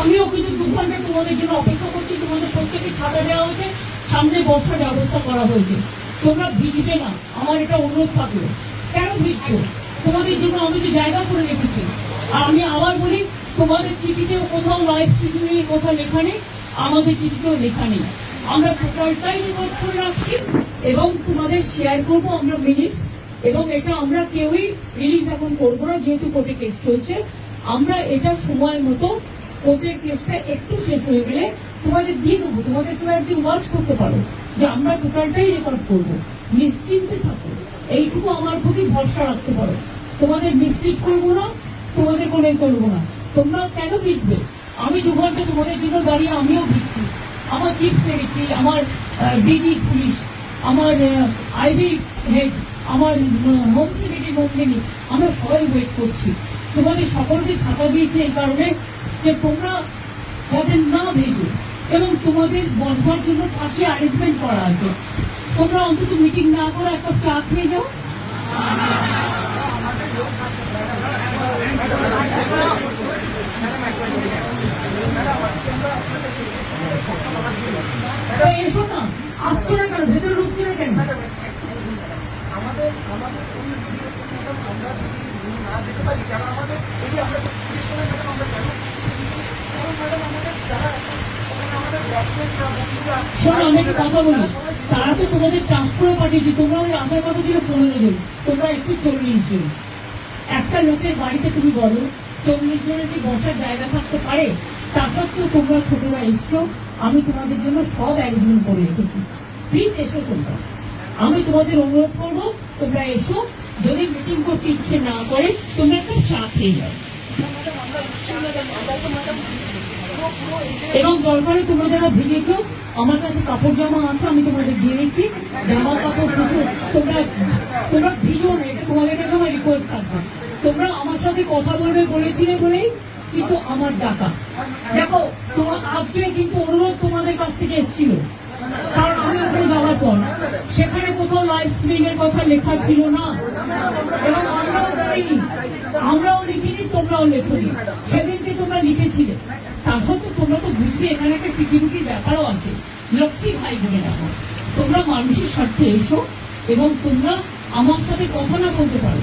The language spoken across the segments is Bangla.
আমিও কিন্তু দু ঘণ্টা তোমাদের জন্য অপেক্ষা করছি, তোমাদের প্রত্যেকে ছাতা দেওয়া হয়েছে। সামনে বসার ব্যবস্থা করা হয়েছে। তোমরা ভিজবে না। আমার এটা অনুরোধ থাকল। কেন ভিজছো? তোমাদের জন্য আমি তো জায়গা করে রেখেছি। আর আমি আবার বলি, তোমাদের চিঠিতেও কোথাও লাইভ শিডিউলের কোথাও লেখা নেই, আমাদের চিঠিতেও লেখা নেই। আমরা টোটালটাই রেকর্ড করে রাখছি এবং তোমাদের শেয়ার করব আমরা মিনিটস এবং এটা আমরা কেউই রিলিজ এখন করব না, যেহেতু কোর্টে কেস চলছে। আমরা এটা সময় মতো কোর্টের কেসটা একটু শেষ হয়ে গেলে তোমাদের দিয়ে দেবো, তোমাদের তোমরা একদিন ওয়াচ করতে পারো যে আমরা টোটালটাই রেকর্ড করব। নিশ্চিন্তে থাকো, এইটুকু আমার প্রতি ভরসা রাখতে পারো। তোমাদের মিসলিড করব না, তোমাদের কোনো করব না। তোমরা কেন ভিড়বে আমি দু ঘণ্টা তোমাদের জন্য দাঁড়িয়ে আমিও ভিড়ছি আমার চিফ সেক্রেটারি আমার ডিজি পুলিশ আমার আইবি হেড আমার হোম সেক্রেটারি মন্দিনী আমরা সবাই ওয়েট করছি। তোমাদের সকলকে ছাপা দিয়েছে এই কারণে যে তোমরা যাতে না ভেজো এবং তোমাদের বসবার জন্য পাশে অ্যারেঞ্জমেন্ট করা আছে। তোমরা অন্তত মিটিং না করে একটা চা খেয়ে যাও। এসো না আসছো না কেন? ভেতরে ঢুকছো না কেন? আমাদের আমাদের আমরা যদি না যেতে পারি কেন আমাদের এই আমরা জিজ্ঞেস করে ম্যাডাম আমরা কেন কারণ ম্যাডাম আমাদের যারা আমাদের ব্যাটসম্যানরা বন্ধুরা শোনো আমি একটা কথা বলি। তারা তো তোমাদের ট্রান্সফারে পাঠিয়েছে। তোমরা ওদের আসার কথা ছিল পনেরো জন। তোমরা এসছো চল্লিশ জন। একটা লোকের বাড়িতে তুমি বলো চল্লিশ জনের কি বসার জায়গা থাকতে পারে? তা সত্ত্বেও তোমরা ছোটরা এসছো, আমি তোমাদের জন্য সব অ্যারেঞ্জমেন্ট করে রেখেছি। প্লিজ এসো তোমরা। আমি তোমাদের অনুরোধ করব, তোমরা এসো। যদি মিটিং করতে ইচ্ছে না করে, তোমরা একটা চা খেয়ে যাও এবং দরকারে তোমরা যারা ভিজেছো, আমার কাছে কাপড় জামা আছে, আমি তোমাদের দিয়ে দিচ্ছি। জামা কাপড় কিছু তোমরা তোমরা ভিজো না, এটা তোমাদের কাছে আমার রিকোয়েস্ট থাকবে। সাথে কথা বলবে বলেছিলে বলেই কিন্তু আমার ডাকা। দেখো, তোমার আজকে কিন্তু অনুরোধ তোমাদের কাছ থেকে এসেছিল। কারণ আমি ওখানে যাওয়ার পর সেখানে কোথাও লাইভ স্ক্রিন এর কথা লেখা ছিল না। এবং আমরাও জানি আমরাও লিখিনি, তোমরাও লেখনি। সেদিনকে তোমরা লিখেছিলে। তার সত্ত্বেও তোমরা তো বুঝবে, এখানে একটা সিকিউরিটির ব্যাপারও আছে। লক্ষ্মী ভাই বলে দেখো তোমরা মানুষের স্বার্থে এসো এবং তোমরা আমার সাথে কথা না বলতে পারো।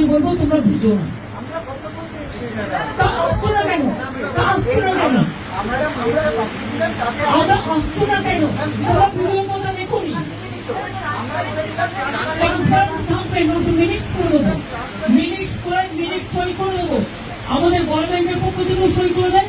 তোমাদের বলব তোমরা বুঝো না। আমরা কথা বলতে এসেছি ম্যাডাম তা আসছো না কেন? তা আসছো না কেন? আমরা ভাবছিলাম তাকে আমরা আসছো না কেন? তোমরা ভিডিওর কথা দেখুনি? কনফারেন্স থাকবে নতুন মিনিটস করে দেবো। মিনিটস করে মিনিট সই করে দেবো। আমাদের গভর্নমেন্টের পক্ষ থেকেও সই করে দেয়।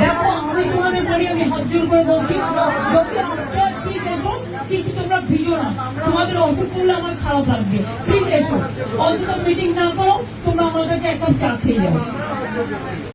দেখো আমি তোমাদের বলি আমি হাত করে বলছি যদি আজকে প্লিজ এসো কিন্তু তোমরা ভিজো না তোমাদের অসুখ আমার খারাপ লাগবে প্লিজ এসো অন্তত মিটিং না করো তোমরা আমার কাছে এক কাপ খেয়ে যাও